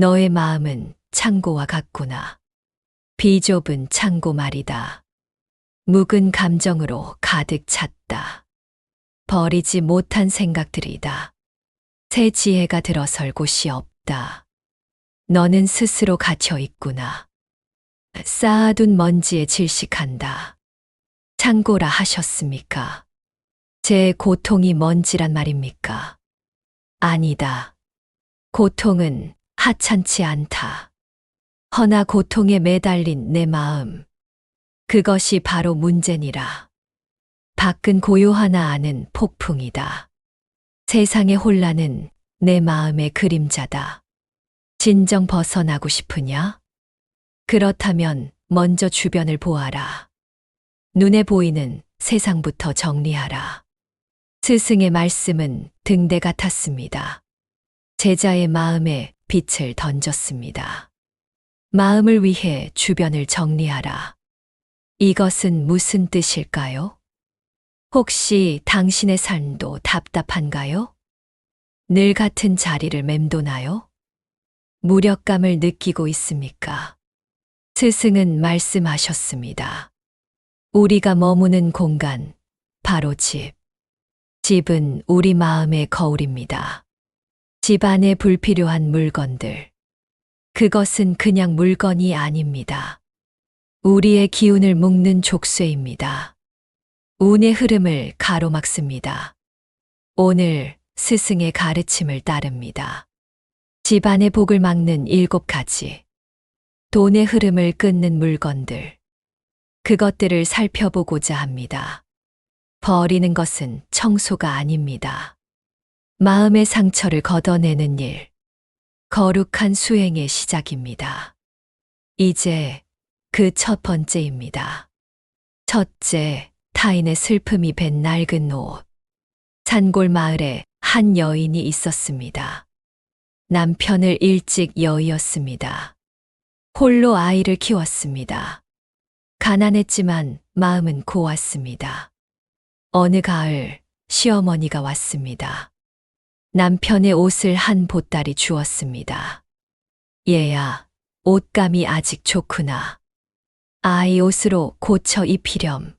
너의 마음은 창고와 같구나. 비좁은 창고 말이다. 묵은 감정으로 가득 찼다. 버리지 못한 생각들이다. 새 지혜가 들어설 곳이 없다. 너는 스스로 갇혀 있구나. 쌓아둔 먼지에 질식한다. 창고라 하셨습니까? 제 고통이 먼지란 말입니까? 아니다. 고통은 하찮지 않다. 허나 고통에 매달린 내 마음. 그것이 바로 문제니라. 밖은 고요하나 아는 폭풍이다. 세상의 혼란은 내 마음의 그림자다. 진정 벗어나고 싶으냐? 그렇다면 먼저 주변을 보아라. 눈에 보이는 세상부터 정리하라. 스승의 말씀은 등대 같았습니다. 제자의 마음에 빛을 던졌습니다. 마음을 위해 주변을 정리하라. 이것은 무슨 뜻일까요? 혹시 당신의 삶도 답답한가요? 늘 같은 자리를 맴도나요? 무력감을 느끼고 있습니까? 스승은 말씀하셨습니다. 우리가 머무는 공간, 바로 집. 집은 우리 마음의 거울입니다. 집 안에 불필요한 물건들. 그것은 그냥 물건이 아닙니다. 우리의 기운을 묶는 족쇄입니다. 운의 흐름을 가로막습니다. 오늘 스승의 가르침을 따릅니다. 집안의 복을 막는 일곱 가지. 돈의 흐름을 끊는 물건들. 그것들을 살펴보고자 합니다. 버리는 것은 청소가 아닙니다. 마음의 상처를 걷어내는 일. 거룩한 수행의 시작입니다. 이제 그 첫 번째입니다. 첫째, 타인의 슬픔이 밴 낡은 옷. 산골 마을에 한 여인이 있었습니다. 남편을 일찍 여의었습니다. 홀로 아이를 키웠습니다. 가난했지만 마음은 고왔습니다. 어느 가을 시어머니가 왔습니다. 남편의 옷을 한 보따리 주었습니다. 얘야, 옷감이 아직 좋구나. 아이 옷으로 고쳐 입히렴.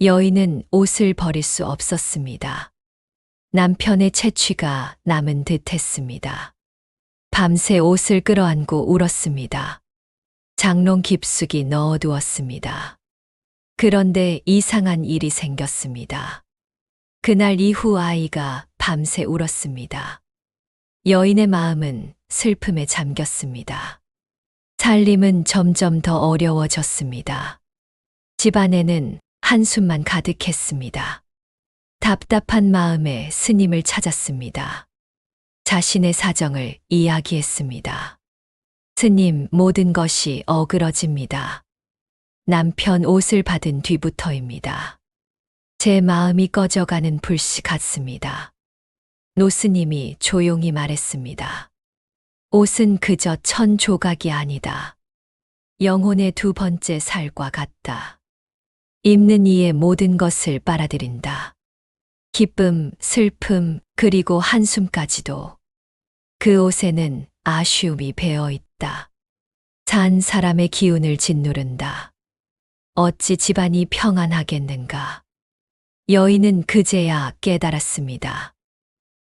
여인은 옷을 버릴 수 없었습니다. 남편의 채취가 남은 듯 했습니다. 밤새 옷을 끌어안고 울었습니다. 장롱 깊숙이 넣어두었습니다. 그런데 이상한 일이 생겼습니다. 그날 이후 아이가 밤새 울었습니다. 여인의 마음은 슬픔에 잠겼습니다. 살림은 점점 더 어려워졌습니다. 집안에는 한숨만 가득했습니다. 답답한 마음에 스님을 찾았습니다. 자신의 사정을 이야기했습니다. 스님, 모든 것이 어그러집니다. 남편 옷을 받은 뒤부터입니다. 제 마음이 꺼져가는 불씨 같습니다. 노스님이 조용히 말했습니다. 옷은 그저 천 조각이 아니다. 영혼의 두 번째 살과 같다. 입는 이의 모든 것을 빨아들인다. 기쁨, 슬픔, 그리고 한숨까지도. 그 옷에는 아쉬움이 배어 있다. 산 사람의 기운을 짓누른다. 어찌 집안이 평안하겠는가. 여인은 그제야 깨달았습니다.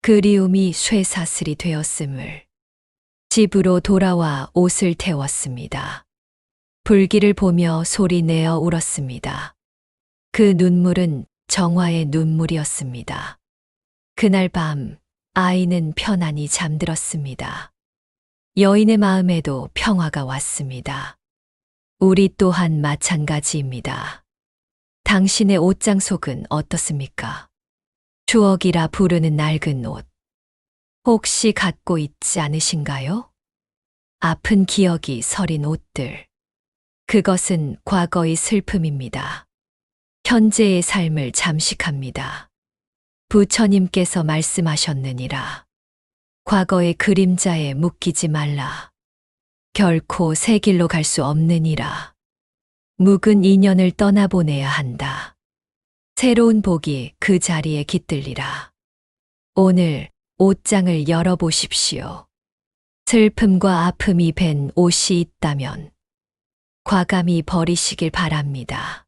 그리움이 쇠사슬이 되었음을. 집으로 돌아와 옷을 태웠습니다. 불길을 보며 소리 내어 울었습니다. 그 눈물은 정화의 눈물이었습니다. 그날 밤 아이는 편안히 잠들었습니다. 여인의 마음에도 평화가 왔습니다. 우리 또한 마찬가지입니다. 당신의 옷장 속은 어떻습니까? 추억이라 부르는 낡은 옷. 혹시 갖고 있지 않으신가요? 아픈 기억이 서린 옷들. 그것은 과거의 슬픔입니다. 현재의 삶을 잠식합니다. 부처님께서 말씀하셨느니라. 과거의 그림자에 묶이지 말라. 결코 새 길로 갈 수 없느니라. 묵은 인연을 떠나보내야 한다. 새로운 복이 그 자리에 깃들리라. 오늘 옷장을 열어보십시오. 슬픔과 아픔이 밴 옷이 있다면 과감히 버리시길 바랍니다.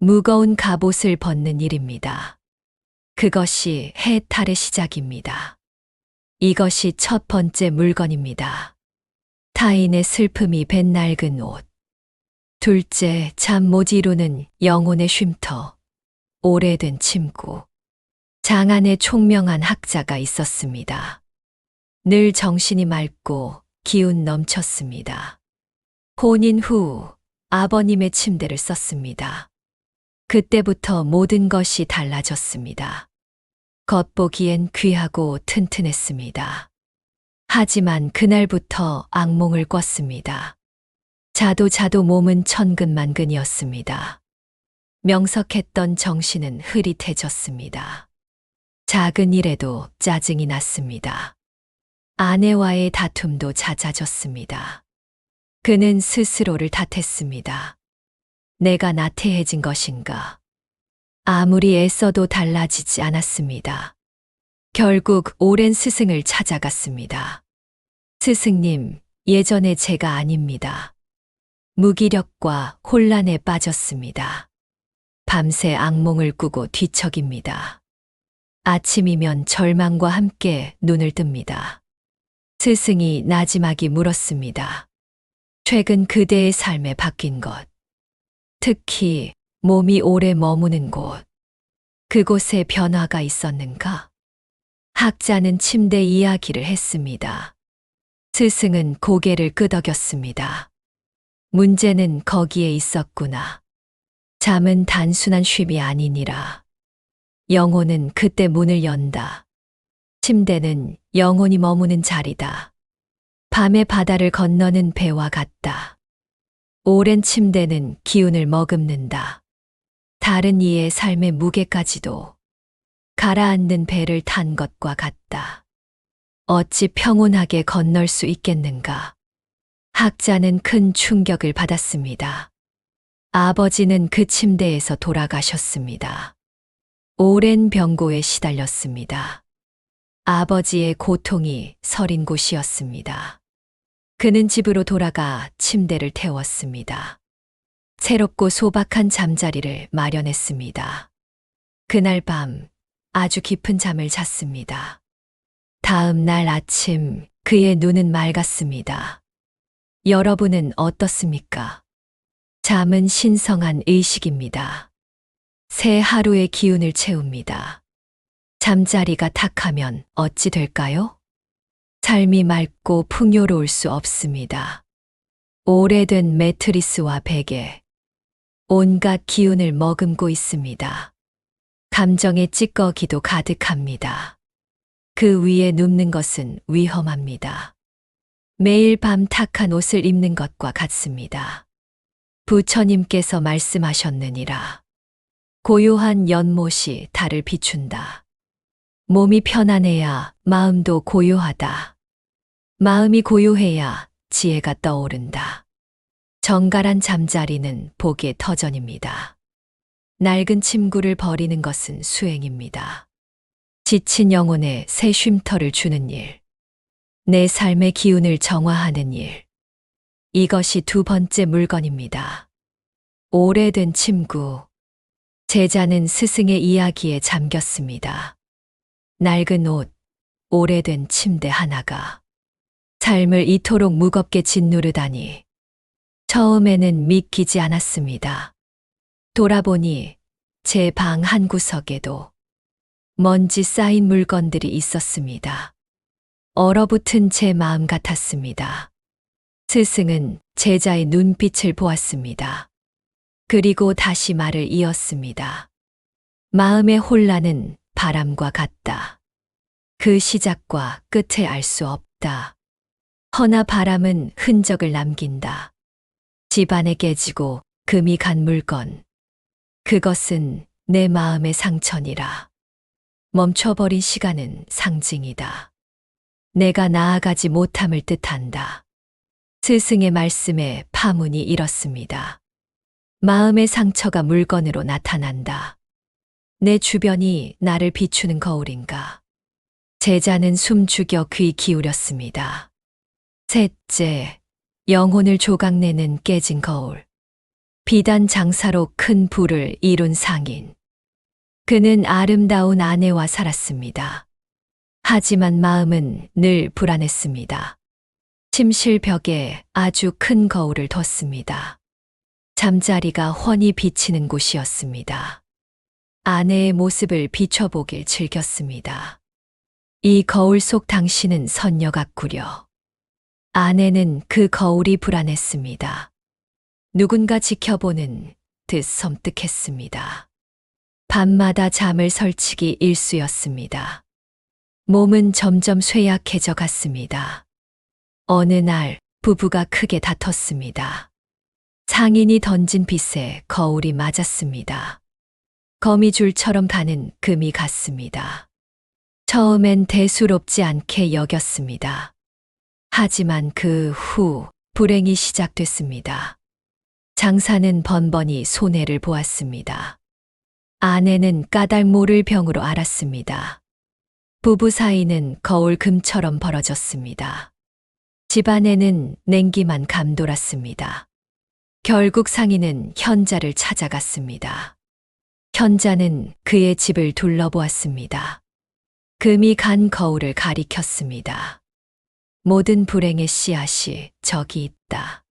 무거운 갑옷을 벗는 일입니다. 그것이 해탈의 시작입니다. 이것이 첫 번째 물건입니다. 타인의 슬픔이 밴 낡은 옷. 둘째, 잠 못 이루는 영혼의 쉼터. 오래된 침구. 장안에 총명한 학자가 있었습니다. 늘 정신이 맑고 기운 넘쳤습니다. 혼인 후 아버님의 침대를 썼습니다. 그때부터 모든 것이 달라졌습니다. 겉보기엔 귀하고 튼튼했습니다. 하지만 그날부터 악몽을 꿨습니다. 자도 자도 몸은 천근만근이었습니다. 명석했던 정신은 흐릿해졌습니다. 작은 일에도 짜증이 났습니다. 아내와의 다툼도 잦아졌습니다. 그는 스스로를 탓했습니다. 내가 나태해진 것인가? 아무리 애써도 달라지지 않았습니다. 결국 오랜 스승을 찾아갔습니다. 스승님, 예전의 제가 아닙니다. 무기력과 혼란에 빠졌습니다. 밤새 악몽을 꾸고 뒤척입니다. 아침이면 절망과 함께 눈을 뜹니다. 스승이 나지막이 물었습니다. 최근 그대의 삶에 바뀐 것. 특히 몸이 오래 머무는 곳. 그곳에 변화가 있었는가? 학자는 침대 이야기를 했습니다. 스승은 고개를 끄덕였습니다. 문제는 거기에 있었구나. 잠은 단순한 쉼이 아니니라. 영혼은 그때 문을 연다. 침대는 영혼이 머무는 자리다. 밤의 바다를 건너는 배와 같다. 오랜 침대는 기운을 머금는다. 다른 이의 삶의 무게까지도 가라앉는 배를 탄 것과 같다. 어찌 평온하게 건널 수 있겠는가? 학자는 큰 충격을 받았습니다. 아버지는 그 침대에서 돌아가셨습니다. 오랜 병고에 시달렸습니다. 아버지의 고통이 서린 곳이었습니다. 그는 집으로 돌아가 침대를 태웠습니다. 새롭고 소박한 잠자리를 마련했습니다. 그날 밤 아주 깊은 잠을 잤습니다. 다음 날 아침 그의 눈은 맑았습니다. 여러분은 어떻습니까? 잠은 신성한 의식입니다. 새 하루의 기운을 채웁니다. 잠자리가 탁하면 어찌 될까요? 삶이 맑고 풍요로울 수 없습니다. 오래된 매트리스와 베개, 온갖 기운을 머금고 있습니다. 감정의 찌꺼기도 가득합니다. 그 위에 눕는 것은 위험합니다. 매일 밤 탁한 옷을 입는 것과 같습니다. 부처님께서 말씀하셨느니라. 고요한 연못이 달을 비춘다. 몸이 편안해야 마음도 고요하다. 마음이 고요해야 지혜가 떠오른다. 정갈한 잠자리는 복의 터전입니다. 낡은 침구를 버리는 것은 수행입니다. 지친 영혼에 새 쉼터를 주는 일. 내 삶의 기운을 정화하는 일. 이것이 두 번째 물건입니다. 오래된 침구. 제자는 스승의 이야기에 잠겼습니다. 낡은 옷, 오래된 침대 하나가 삶을 이토록 무겁게 짓누르다니 처음에는 믿기지 않았습니다. 돌아보니 제 방 한 구석에도 먼지 쌓인 물건들이 있었습니다. 얼어붙은 제 마음 같았습니다. 스승은 제자의 눈빛을 보았습니다. 그리고 다시 말을 이었습니다. 마음의 혼란은 바람과 같다. 그 시작과 끝을 알 수 없다. 허나 바람은 흔적을 남긴다. 집안에 깨지고 금이 간 물건. 그것은 내 마음의 상처니라. 멈춰버린 시간은 상징이다. 내가 나아가지 못함을 뜻한다. 스승의 말씀에 파문이 일었습니다. 마음의 상처가 물건으로 나타난다. 내 주변이 나를 비추는 거울인가. 제자는 숨 죽여 귀 기울였습니다. 셋째, 영혼을 조각내는 깨진 거울. 비단 장사로 큰 부를 이룬 상인. 그는 아름다운 아내와 살았습니다. 하지만 마음은 늘 불안했습니다. 침실 벽에 아주 큰 거울을 뒀습니다. 잠자리가 훤히 비치는 곳이었습니다. 아내의 모습을 비춰보길 즐겼습니다. 이 거울 속 당신은 선녀 같구려. 아내는 그 거울이 불안했습니다. 누군가 지켜보는 듯 섬뜩했습니다. 밤마다 잠을 설치기 일쑤였습니다. 몸은 점점 쇠약해져 갔습니다. 어느 날 부부가 크게 다퉜습니다. 상인이 던진 빛에 거울이 맞았습니다. 거미줄처럼 가는 금이 갔습니다. 처음엔 대수롭지 않게 여겼습니다. 하지만 그 후 불행이 시작됐습니다. 장사는 번번이 손해를 보았습니다. 아내는 까닭 모를 병으로 앓았습니다. 부부 사이는 거울 금처럼 벌어졌습니다. 집안에는 냉기만 감돌았습니다. 결국 상인은 현자를 찾아갔습니다. 현자는 그의 집을 둘러보았습니다. 금이 간 거울을 가리켰습니다. 모든 불행의 씨앗이 저기 있다.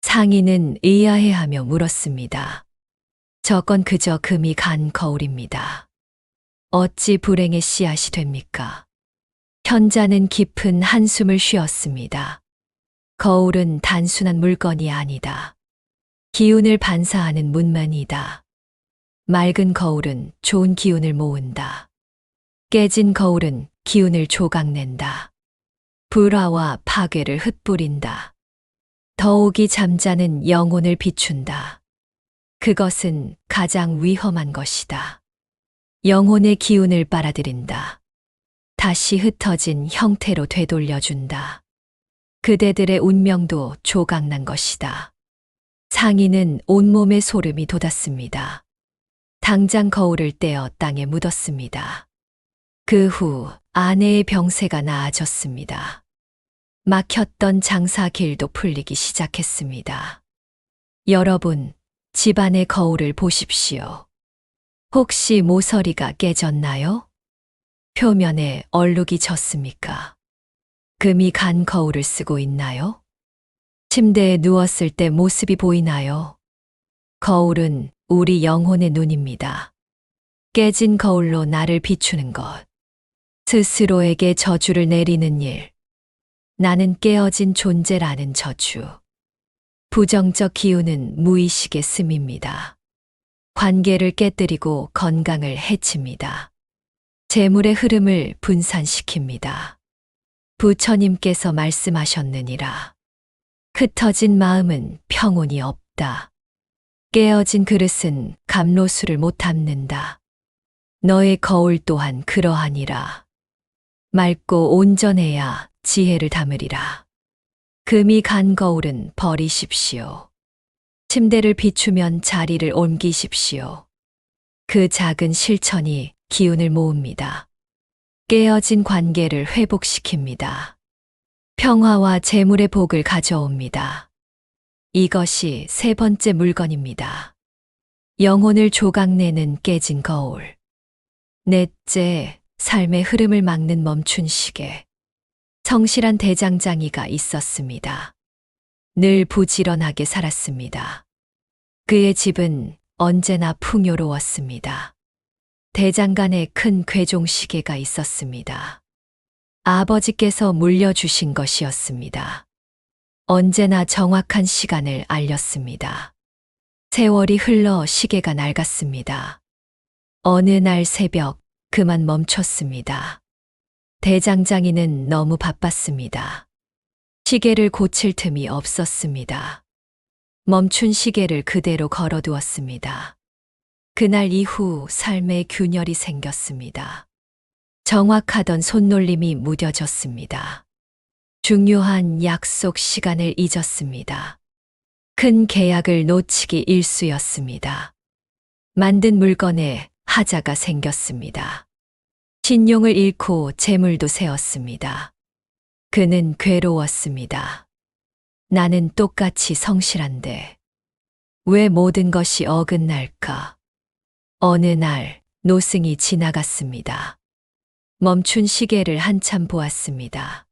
상인은 의아해하며 물었습니다. 저건 그저 금이 간 거울입니다. 어찌 불행의 씨앗이 됩니까? 현자는 깊은 한숨을 쉬었습니다. 거울은 단순한 물건이 아니다. 기운을 반사하는 문만이다. 맑은 거울은 좋은 기운을 모은다. 깨진 거울은 기운을 조각낸다. 불화와 파괴를 흩뿌린다. 더욱이 잠자는 영혼을 비춘다. 그것은 가장 위험한 것이다. 영혼의 기운을 빨아들인다. 다시 흩어진 형태로 되돌려준다. 그대들의 운명도 조각난 것이다. 상인은 온몸에 소름이 돋았습니다. 당장 거울을 떼어 땅에 묻었습니다. 그 후 아내의 병세가 나아졌습니다. 막혔던 장사 길도 풀리기 시작했습니다. 여러분, 집안의 거울을 보십시오. 혹시 모서리가 깨졌나요? 표면에 얼룩이 졌습니까? 금이 간 거울을 쓰고 있나요? 침대에 누웠을 때 모습이 보이나요? 거울은 우리 영혼의 눈입니다. 깨진 거울로 나를 비추는 것. 스스로에게 저주를 내리는 일. 나는 깨어진 존재라는 저주. 부정적 기운은 무의식의 씀입니다. 관계를 깨뜨리고 건강을 해칩니다. 재물의 흐름을 분산시킵니다. 부처님께서 말씀하셨느니라. 흩어진 마음은 평온이 없다. 깨어진 그릇은 감로수를 못 담는다. 너의 거울 또한 그러하니라. 맑고 온전해야 지혜를 담으리라. 금이 간 거울은 버리십시오. 침대를 비추면 자리를 옮기십시오. 그 작은 실천이 기운을 모읍니다. 깨어진 관계를 회복시킵니다. 평화와 재물의 복을 가져옵니다. 이것이 세 번째 물건입니다. 영혼을 조각내는 깨진 거울. 넷째, 삶의 흐름을 막는 멈춘 시계. 성실한 대장장이가 있었습니다. 늘 부지런하게 살았습니다. 그의 집은 언제나 풍요로웠습니다. 대장간에 큰 괴종 시계가 있었습니다. 아버지께서 물려주신 것이었습니다. 언제나 정확한 시간을 알렸습니다. 세월이 흘러 시계가 낡았습니다. 어느 날 새벽 그만 멈췄습니다. 대장장이는 너무 바빴습니다. 시계를 고칠 틈이 없었습니다. 멈춘 시계를 그대로 걸어두었습니다. 그날 이후 삶의 균열이 생겼습니다. 정확하던 손놀림이 무뎌졌습니다. 중요한 약속 시간을 잊었습니다. 큰 계약을 놓치기 일쑤였습니다. 만든 물건에 하자가 생겼습니다. 신용을 잃고 재물도 세웠습니다. 그는 괴로웠습니다. 나는 똑같이 성실한데 왜 모든 것이 어긋날까? 어느 날 노승이 지나갔습니다. 멈춘 시계를 한참 보았습니다.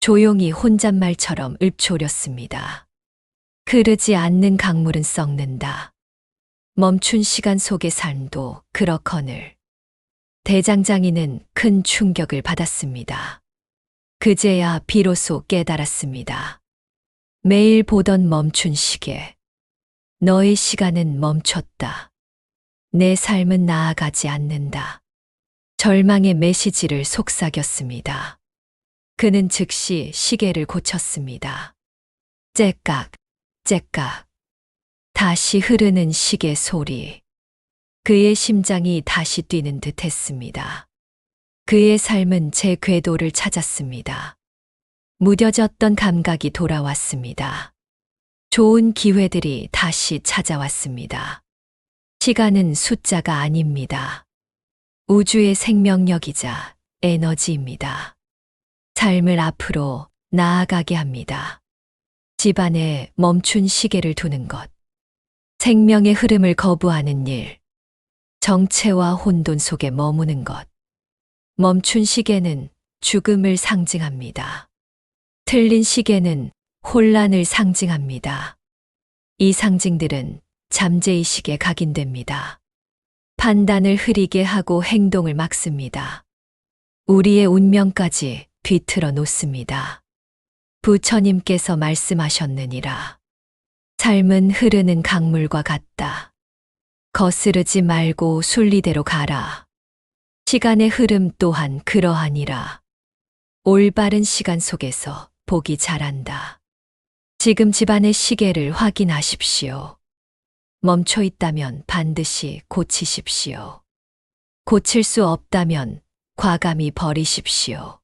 조용히 혼잣말처럼 읊조렸습니다. 흐르지 않는 강물은 썩는다. 멈춘 시간 속의 삶도 그렇거늘. 대장장이는 큰 충격을 받았습니다. 그제야 비로소 깨달았습니다. 매일 보던 멈춘 시계. 너의 시간은 멈췄다. 내 삶은 나아가지 않는다. 절망의 메시지를 속삭였습니다. 그는 즉시 시계를 고쳤습니다. 째깍, 째깍. 다시 흐르는 시계 소리. 그의 심장이 다시 뛰는 듯 했습니다. 그의 삶은 제 궤도를 찾았습니다. 무뎌졌던 감각이 돌아왔습니다. 좋은 기회들이 다시 찾아왔습니다. 시간은 숫자가 아닙니다. 우주의 생명력이자 에너지입니다. 삶을 앞으로 나아가게 합니다. 집안에 멈춘 시계를 두는 것. 생명의 흐름을 거부하는 일. 정체와 혼돈 속에 머무는 것. 멈춘 시계는 죽음을 상징합니다. 틀린 시계는 혼란을 상징합니다. 이 상징들은 잠재의식에 각인됩니다. 판단을 흐리게 하고 행동을 막습니다. 우리의 운명까지 뒤틀어 놓습니다. 부처님께서 말씀하셨느니라. 삶은 흐르는 강물과 같다. 거스르지 말고 순리대로 가라. 시간의 흐름 또한 그러하니라. 올바른 시간 속에서 복이 자란다. 지금 집안의 시계를 확인하십시오. 멈춰 있다면 반드시 고치십시오. 고칠 수 없다면 과감히 버리십시오.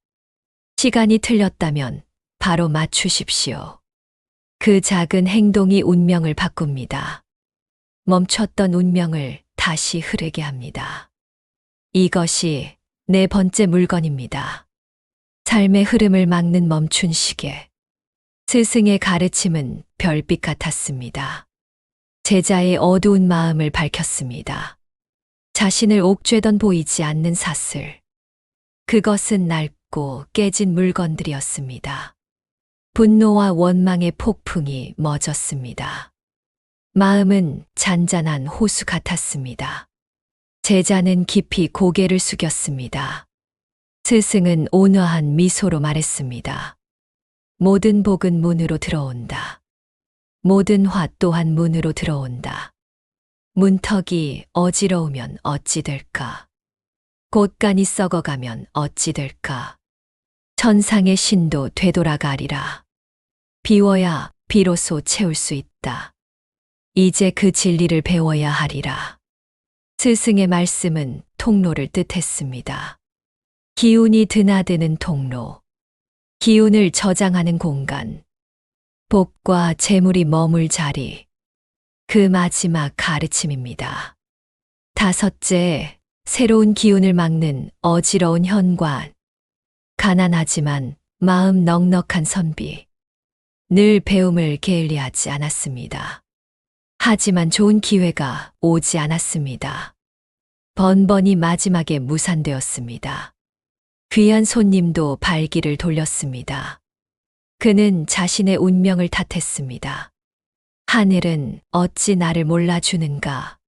시간이 틀렸다면 바로 맞추십시오. 그 작은 행동이 운명을 바꿉니다. 멈췄던 운명을 다시 흐르게 합니다. 이것이 네 번째 물건입니다. 삶의 흐름을 막는 멈춘 시계. 스승의 가르침은 별빛 같았습니다. 제자의 어두운 마음을 밝혔습니다. 자신을 옥죄던 보이지 않는 사슬. 그것은 낡고 깨진 물건들이었습니다. 분노와 원망의 폭풍이 멎었습니다. 마음은 잔잔한 호수 같았습니다. 제자는 깊이 고개를 숙였습니다. 스승은 온화한 미소로 말했습니다. 모든 복은 문으로 들어온다. 모든 화 또한 문으로 들어온다. 문턱이 어지러우면 어찌 될까? 곳간이 썩어가면 어찌 될까? 천상의 신도 되돌아가리라. 비워야 비로소 채울 수 있다. 이제 그 진리를 배워야 하리라. 스승의 말씀은 통로를 뜻했습니다. 기운이 드나드는 통로. 기운을 저장하는 공간. 복과 재물이 머물 자리. 그 마지막 가르침입니다. 다섯째, 새로운 기운을 막는 어지러운 현관. 가난하지만 마음 넉넉한 선비. 늘 배움을 게을리하지 않았습니다. 하지만 좋은 기회가 오지 않았습니다. 번번이 마지막에 무산되었습니다. 귀한 손님도 발기를 돌렸습니다. 그는 자신의 운명을 탓했습니다. 하늘은 어찌 나를 몰라주는가.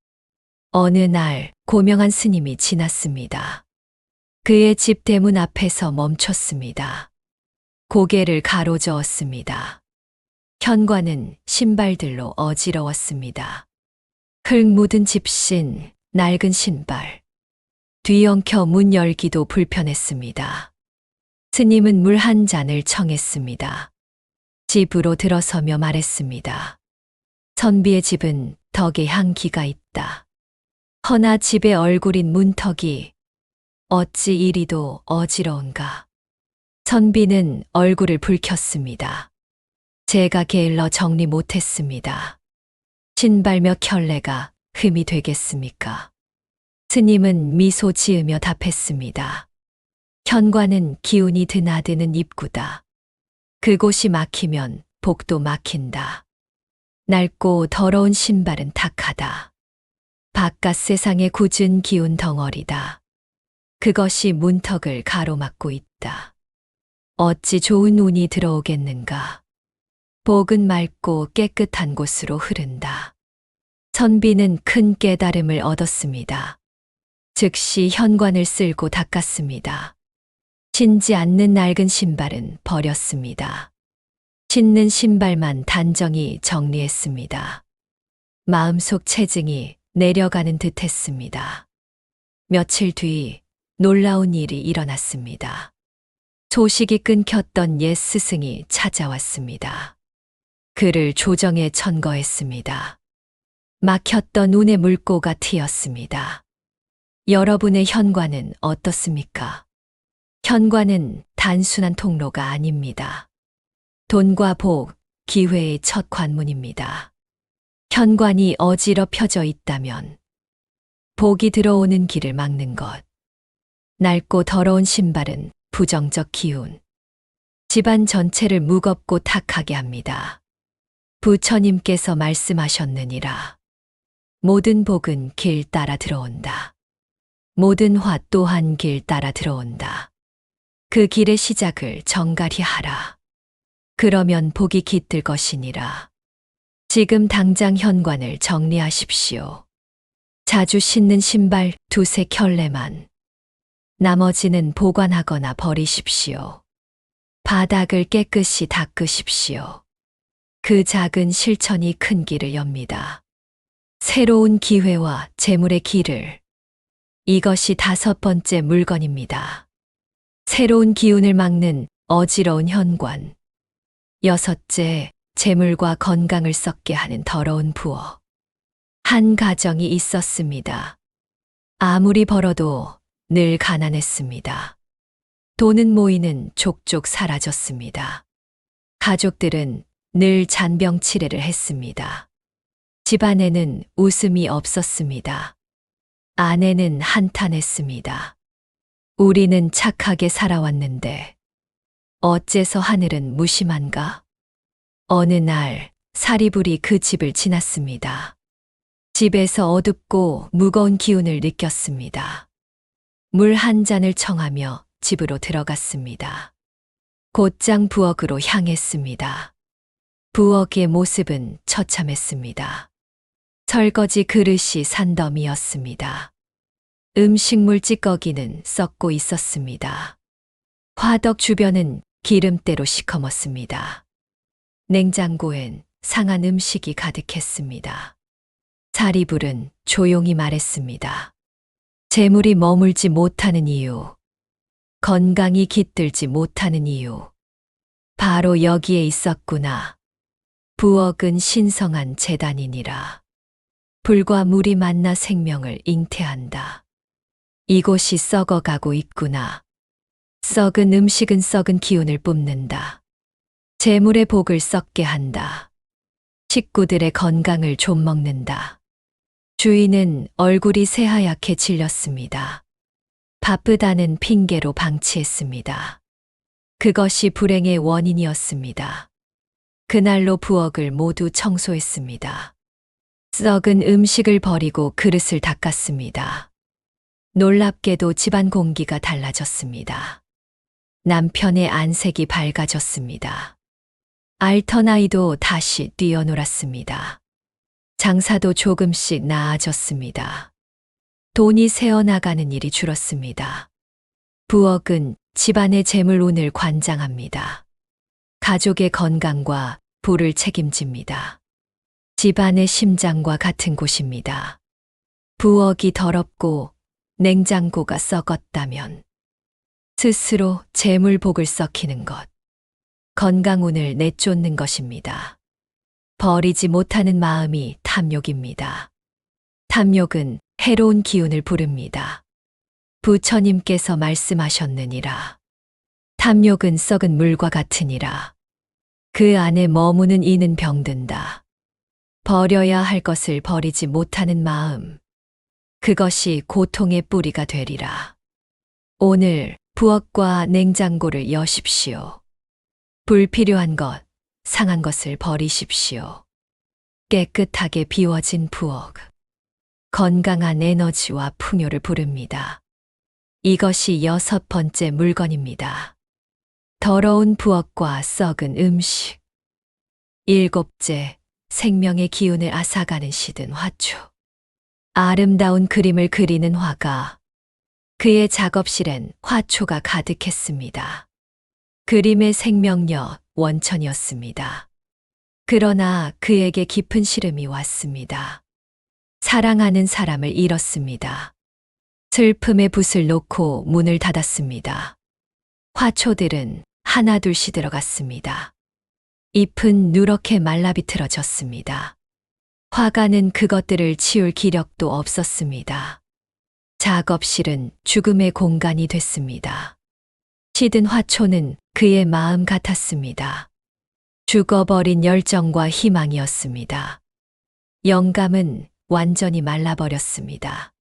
어느 날 고명한 스님이 지났습니다. 그의 집 대문 앞에서 멈췄습니다. 고개를 가로저었습니다. 현관은 신발들로 어지러웠습니다. 흙 묻은 집신, 낡은 신발. 뒤엉켜 문 열기도 불편했습니다. 스님은 물 한 잔을 청했습니다. 집으로 들어서며 말했습니다. 선비의 집은 덕의 향기가 있다. 허나 집의 얼굴인 문턱이 어찌 이리도 어지러운가. 선비는 얼굴을 붉혔습니다. 제가 게을러 정리 못했습니다. 신발 몇 켤레가 흠이 되겠습니까? 스님은 미소 지으며 답했습니다. 현관은 기운이 드나드는 입구다. 그곳이 막히면 복도 막힌다. 낡고 더러운 신발은 탁하다. 바깥 세상의 굳은 기운 덩어리다. 그것이 문턱을 가로막고 있다. 어찌 좋은 운이 들어오겠는가. 복은 맑고 깨끗한 곳으로 흐른다. 선비는 큰 깨달음을 얻었습니다. 즉시 현관을 쓸고 닦았습니다. 신지 않는 낡은 신발은 버렸습니다. 신는 신발만 단정히 정리했습니다. 마음속 체증이 내려가는 듯 했습니다. 며칠 뒤 놀라운 일이 일어났습니다. 소식이 끊겼던 옛 스승이 찾아왔습니다. 그를 조정에 천거했습니다. 막혔던 운의 물꼬가 트였습니다. 여러분의 현관은 어떻습니까? 현관은 단순한 통로가 아닙니다. 돈과 복, 기회의 첫 관문입니다. 현관이 어지럽혀져 있다면 복이 들어오는 길을 막는 것. 낡고 더러운 신발은 부정적 기운. 집안 전체를 무겁고 탁하게 합니다. 부처님께서 말씀하셨느니라. 모든 복은 길 따라 들어온다. 모든 화 또한 길 따라 들어온다. 그 길의 시작을 정갈히 하라. 그러면 복이 깃들 것이니라. 지금 당장 현관을 정리하십시오. 자주 신는 신발 두세 켤레만. 나머지는 보관하거나 버리십시오. 바닥을 깨끗이 닦으십시오. 그 작은 실천이 큰 길을 엽니다. 새로운 기회와 재물의 길을. 이것이 다섯 번째 물건입니다. 새로운 기운을 막는 어지러운 현관. 여섯째, 재물과 건강을 썩게 하는 더러운 부어. 한 가정이 있었습니다. 아무리 벌어도 늘 가난했습니다. 돈은 모이는 족족 사라졌습니다. 가족들은 늘 잔병 치레를 했습니다. 집안에는 웃음이 없었습니다. 아내는 한탄했습니다. 우리는 착하게 살아왔는데 어째서 하늘은 무심한가? 어느 날 사리불이 그 집을 지났습니다. 집에서 어둡고 무거운 기운을 느꼈습니다. 물 한 잔을 청하며 집으로 들어갔습니다. 곧장 부엌으로 향했습니다. 부엌의 모습은 처참했습니다. 설거지 그릇이 산더미였습니다. 음식물 찌꺼기는 썩고 있었습니다. 화덕 주변은 기름때로 시커멓습니다. 냉장고엔 상한 음식이 가득했습니다. 사리불은 조용히 말했습니다. 재물이 머물지 못하는 이유, 건강이 깃들지 못하는 이유, 바로 여기에 있었구나. 부엌은 신성한 재단이니라. 불과 물이 만나 생명을 잉태한다. 이곳이 썩어가고 있구나. 썩은 음식은 썩은 기운을 뿜는다. 재물의 복을 썩게 한다. 식구들의 건강을 좀 먹는다. 주인은 얼굴이 새하얗게 질렸습니다. 바쁘다는 핑계로 방치했습니다. 그것이 불행의 원인이었습니다. 그날로 부엌을 모두 청소했습니다. 썩은 음식을 버리고 그릇을 닦았습니다. 놀랍게도 집안 공기가 달라졌습니다. 남편의 안색이 밝아졌습니다. 알턴 아이도 다시 뛰어놀았습니다. 장사도 조금씩 나아졌습니다. 돈이 새어나가는 일이 줄었습니다. 부엌은 집안의 재물운을 관장합니다. 가족의 건강과 부를 책임집니다. 집안의 심장과 같은 곳입니다. 부엌이 더럽고 냉장고가 썩었다면 스스로 재물복을 썩히는 것, 건강운을 내쫓는 것입니다. 버리지 못하는 마음이 탐욕입니다. 탐욕은 해로운 기운을 부릅니다. 부처님께서 말씀하셨느니라. 탐욕은 썩은 물과 같으니라. 그 안에 머무는 이는 병든다. 버려야 할 것을 버리지 못하는 마음. 그것이 고통의 뿌리가 되리라. 오늘 부엌과 냉장고를 여십시오. 불필요한 것, 상한 것을 버리십시오. 깨끗하게 비워진 부엌. 건강한 에너지와 풍요를 부릅니다. 이것이 여섯 번째 물건입니다. 더러운 부엌과 썩은 음식. 일곱째, 생명의 기운을 앗아가는 시든 화초. 아름다운 그림을 그리는 화가. 그의 작업실엔 화초가 가득했습니다. 그림의 생명력, 원천이었습니다. 그러나 그에게 깊은 시름이 왔습니다. 사랑하는 사람을 잃었습니다. 슬픔의 붓을 놓고 문을 닫았습니다. 화초들은 하나둘씩 들어갔습니다. 잎은 누렇게 말라비틀어졌습니다. 화가는 그것들을 치울 기력도 없었습니다. 작업실은 죽음의 공간이 됐습니다. 시든 화초는 그의 마음 같았습니다. 죽어버린 열정과 희망이었습니다. 영감은 완전히 말라버렸습니다.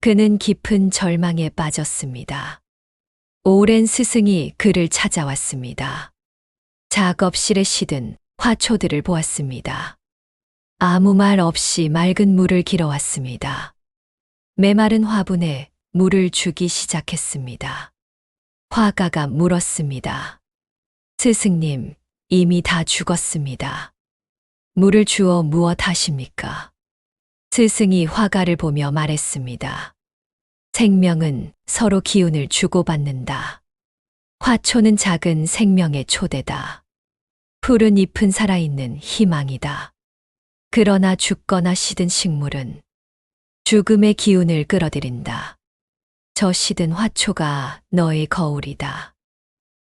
그는 깊은 절망에 빠졌습니다. 오랜 스승이 그를 찾아왔습니다. 작업실에 시든 화초들을 보았습니다. 아무 말 없이 맑은 물을 길어왔습니다. 메마른 화분에 물을 주기 시작했습니다. 화가가 물었습니다. 스승님, 이미 다 죽었습니다. 물을 주어 무엇 하십니까? 스승이 화가를 보며 말했습니다. 생명은 서로 기운을 주고받는다. 화초는 작은 생명의 초대다. 푸른 잎은 살아있는 희망이다. 그러나 죽거나 시든 식물은 죽음의 기운을 끌어들인다. 저 시든 화초가 너의 거울이다.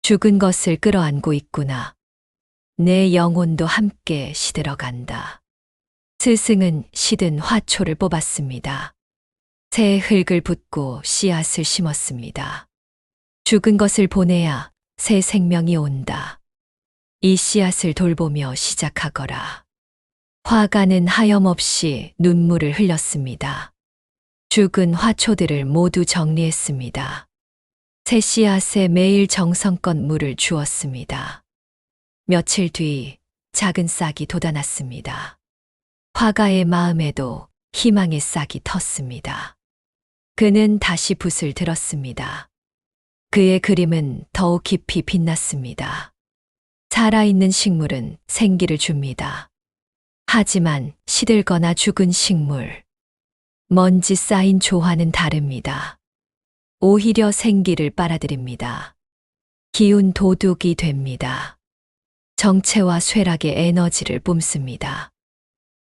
죽은 것을 끌어안고 있구나. 내 영혼도 함께 시들어간다. 스승은 시든 화초를 뽑았습니다. 새 흙을 붓고 씨앗을 심었습니다. 죽은 것을 보내야 새 생명이 온다. 이 씨앗을 돌보며 시작하거라. 화가는 하염없이 눈물을 흘렸습니다. 죽은 화초들을 모두 정리했습니다. 새 씨앗에 매일 정성껏 물을 주었습니다. 며칠 뒤 작은 싹이 돋아났습니다. 화가의 마음에도 희망의 싹이 텄습니다. 그는 다시 붓을 들었습니다. 그의 그림은 더욱 깊이 빛났습니다. 살아있는 식물은 생기를 줍니다. 하지만 시들거나 죽은 식물, 먼지 쌓인 조화는 다릅니다. 오히려 생기를 빨아들입니다. 기운 도둑이 됩니다. 정체와 쇠락의 에너지를 뿜습니다.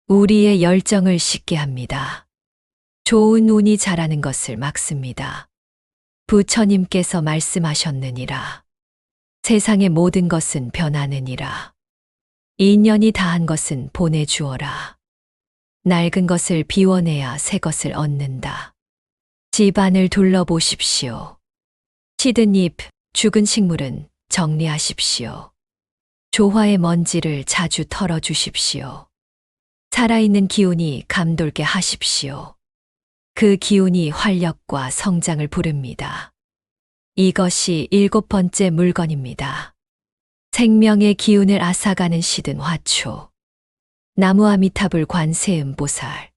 우리의 열정을 식게 합니다. 좋은 운이 자라는 것을 막습니다. 부처님께서 말씀하셨느니라. 세상의 모든 것은 변하느니라. 인연이 다한 것은 보내주어라. 낡은 것을 비워내야 새 것을 얻는다. 집안을 둘러보십시오. 시든 잎, 죽은 식물은 정리하십시오. 조화의 먼지를 자주 털어주십시오. 살아있는 기운이 감돌게 하십시오. 그 기운이 활력과 성장을 부릅니다. 이것이 일곱 번째 물건입니다. 생명의 기운을 앗아가는 시든 화초. 나무 아미타불 관세음 보살.